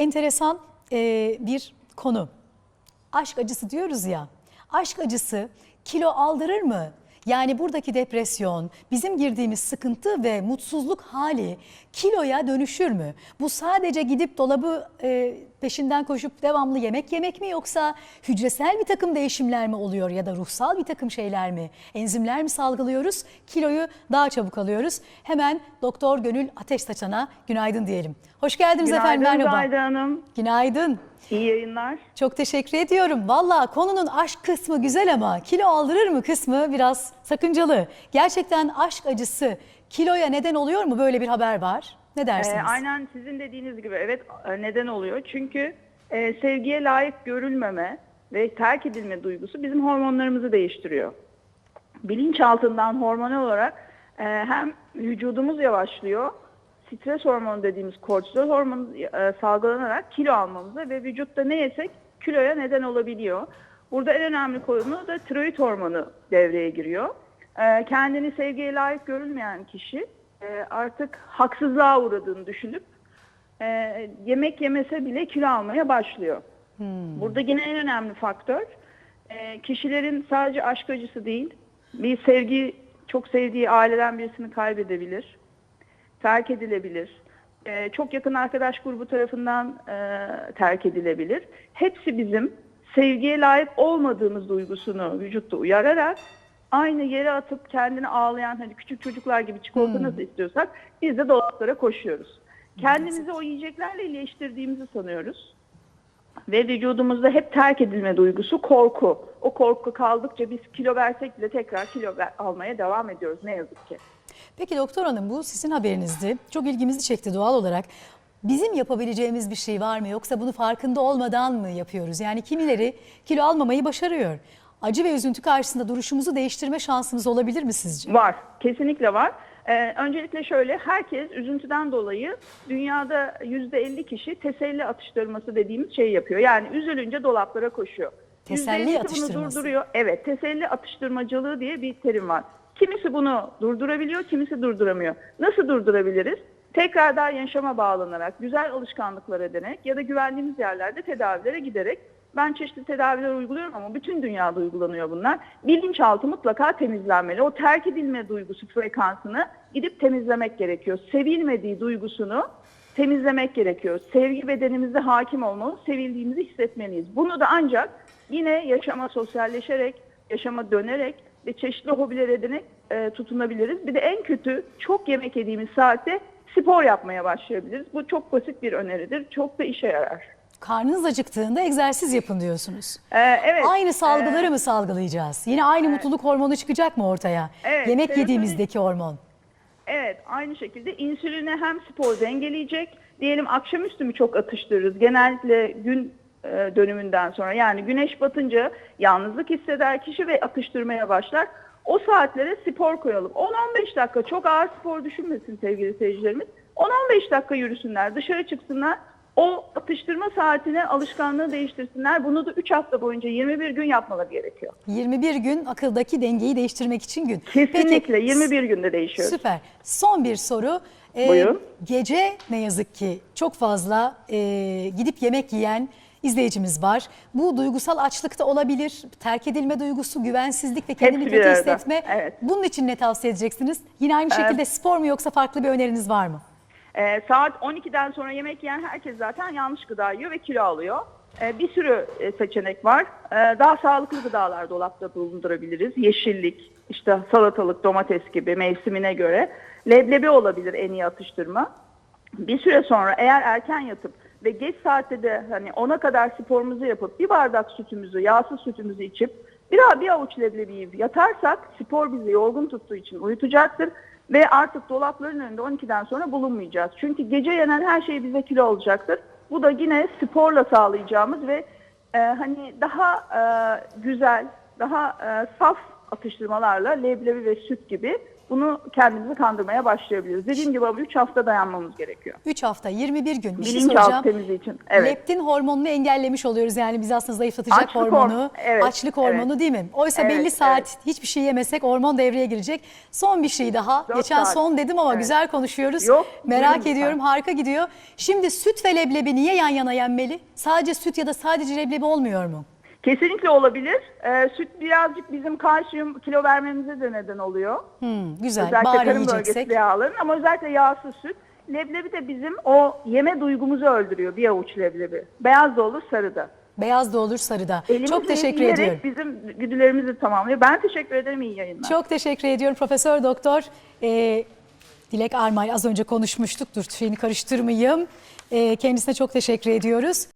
enteresan e, bir konu. Aşk acısı diyoruz ya. Aşk acısı kilo aldırır mı? Yani buradaki depresyon, bizim girdiğimiz sıkıntı ve mutsuzluk hali kiloya dönüşür mü? Bu sadece gidip dolabı e, peşinden koşup devamlı yemek yemek mi yoksa hücresel bir takım değişimler mi oluyor ya da ruhsal bir takım şeyler mi? Enzimler mi salgılıyoruz? Kiloyu daha çabuk alıyoruz. Hemen Doktor Gönül Ateş Saçan'a günaydın diyelim. Hoş geldiniz efendim Günaydın merhaba. Zahide Hanım. Günaydın. İyi yayınlar. Çok teşekkür ediyorum. Valla konunun aşk kısmı güzel ama kilo aldırır mı kısmı biraz sakıncalı. Gerçekten aşk acısı kiloya neden oluyor mu? Böyle bir haber var. Ne Ee, dersiniz? aynen sizin dediğiniz gibi evet e, neden oluyor? Çünkü e, sevgiye layık görülmeme ve terk edilme duygusu bizim hormonlarımızı değiştiriyor. Bilinçaltından hormonal olarak e, hem vücudumuz yavaşlıyor, stres hormonu dediğimiz kortizol hormonu e, salgılanarak kilo almamıza ve vücutta ne yesek kiloya neden olabiliyor. Burada en önemli konu da tiroid hormonu devreye giriyor. E, kendini sevgiye layık görülmeyen kişi e, artık haksızlığa uğradığını düşünüp e, yemek yemese bile kilo almaya başlıyor. Burada yine en önemli faktör e, kişilerin sadece aşk acısı değil, bir sevgi, çok sevdiği aileden birisini kaybedebilir, terk edilebilir, e, çok yakın arkadaş grubu tarafından e, terk edilebilir. Hepsi bizim sevgiye layık olmadığımız duygusunu vücutta uyararak aynı yere atıp kendini ağlayan hani küçük çocuklar gibi çikolata nasıl istiyorsak biz de dolaplara koşuyoruz. Kendimizi o yiyeceklerle iyileştirdiğimizi sanıyoruz. Ve vücudumuzda hep terk edilme duygusu korku. O korku kaldıkça biz kilo versek bile tekrar kilo ver- almaya devam ediyoruz ne yazık ki. Peki doktor hanım bu sizin haberinizdi. Çok ilgimizi çekti doğal olarak. Bizim yapabileceğimiz bir şey var mı yoksa bunu farkında olmadan mı yapıyoruz? Yani kimileri kilo almamayı başarıyor. Acı ve üzüntü karşısında duruşumuzu değiştirme şansımız olabilir mi sizce? Var, kesinlikle var. Ee, öncelikle şöyle, herkes üzüntüden dolayı dünyada %50 kişi teselli atıştırması dediğimiz şeyi yapıyor. Yani üzülünce dolaplara koşuyor. Teselli %50'si atıştırması. Bunu durduruyor. Evet, teselli atıştırmacılığı diye bir terim var. Kimisi bunu durdurabiliyor, kimisi durduramıyor. Nasıl durdurabiliriz? Tekrardan yaşama bağlanarak, güzel alışkanlıklar ederek ya da güvendiğimiz yerlerde tedavilere giderek ben çeşitli tedaviler uyguluyorum ama bütün dünyada uygulanıyor bunlar. Bilinçaltı mutlaka temizlenmeli. O terk edilme duygusu frekansını gidip temizlemek gerekiyor. Sevilmediği duygusunu temizlemek gerekiyor. Sevgi bedenimizde hakim olmalı, sevildiğimizi hissetmeliyiz. Bunu da ancak yine yaşama sosyalleşerek, yaşama dönerek ve çeşitli hobiler edinerek e, tutunabiliriz. Bir de en kötü çok yemek yediğimiz saatte spor yapmaya başlayabiliriz. Bu çok basit bir öneridir. Çok da işe yarar. Karnınız acıktığında egzersiz yapın diyorsunuz. Ee, evet. Aynı salgıları mı salgılayacağız? Yine aynı mutluluk hormonu çıkacak mı ortaya? Evet, Yemek serotonin- yediğimizdeki hormon. Evet, aynı şekilde insülini hem spor dengeleyecek. Diyelim akşamüstü mü çok atıştırırız. Genellikle gün e, dönümünden sonra yani güneş batınca yalnızlık hisseder kişi ve atıştırmaya başlar. O saatlere spor koyalım. 10-15 dakika çok ağır spor düşünmesin sevgili seyircilerimiz. 10-15 dakika yürüsünler, dışarı çıksınlar. O atıştırma saatine alışkanlığı değiştirsinler. Bunu da 3 hafta boyunca 21 gün yapmaları gerekiyor. 21 gün akıldaki dengeyi değiştirmek için gün. Kesinlikle Peki, 21 günde değişiyor. Süper. Son bir soru. Ee, Buyurun. Gece ne yazık ki çok fazla e, gidip yemek yiyen izleyicimiz var. Bu duygusal açlıkta olabilir, terk edilme duygusu, güvensizlik ve kendini Hepsi kötü hissetme. Evet. Bunun için ne tavsiye edeceksiniz? Yine aynı şekilde spor mu yoksa farklı bir öneriniz var mı? Ee, saat 12'den sonra yemek yiyen herkes zaten yanlış gıda yiyor ve kilo alıyor. Ee, bir sürü e, seçenek var. Ee, daha sağlıklı gıdalar dolapta bulundurabiliriz. Yeşillik, işte salatalık, domates gibi mevsimine göre. Leblebi olabilir en iyi atıştırma. Bir süre sonra eğer erken yatıp ve geç saatte de hani 10'a kadar sporumuzu yapıp bir bardak sütümüzü, yağsız sütümüzü içip bir, bir avuç leblebi yiyip yatarsak spor bizi yorgun tuttuğu için uyutacaktır. Ve artık dolapların önünde 12'den sonra bulunmayacağız. Çünkü gece yenen her şey bize kilo olacaktır. Bu da yine sporla sağlayacağımız ve e, hani daha e, güzel, daha e, saf atıştırmalarla leblebi ve süt gibi bunu kendimizi kandırmaya başlayabiliriz. Dediğim gibi ama 3 hafta dayanmamız gerekiyor. 3 hafta 21 gün bir şey soracağım. temizliği için. Evet. Leptin hormonunu engellemiş oluyoruz yani biz aslında zayıflatacak Açlık hormonu, horm- evet, açlık hormonu evet. değil mi? Oysa Evet, belli saat evet. hiçbir şey yemesek hormon devreye girecek. Son bir şey daha. Dört Geçen saat. son dedim ama Evet. güzel konuşuyoruz. Yok, Merak ediyorum lütfen. harika gidiyor. Şimdi süt ve leblebi niye yan yana yenmeli? Sadece süt ya da sadece leblebi olmuyor mu? Kesinlikle olabilir. Ee, süt birazcık bizim kalsiyum kilo vermemize de neden oluyor. Hmm, güzel Özellikle bari karın bölgesi yağların ama özellikle yağsız süt. Leblebi de bizim o yeme duygumuzu öldürüyor bir avuç leblebi. Beyaz da olur sarı da. Beyaz da olur sarı da. Elimizle Çok teşekkür ediyorum. Bizim güdülerimizi tamamlıyor. Ben teşekkür ederim iyi yayınlar. Çok teşekkür ediyorum Profesör Doktor e, Dilek Armay az önce konuşmuştuk. Dur şeyini karıştırmayayım. E, kendisine çok teşekkür ediyoruz.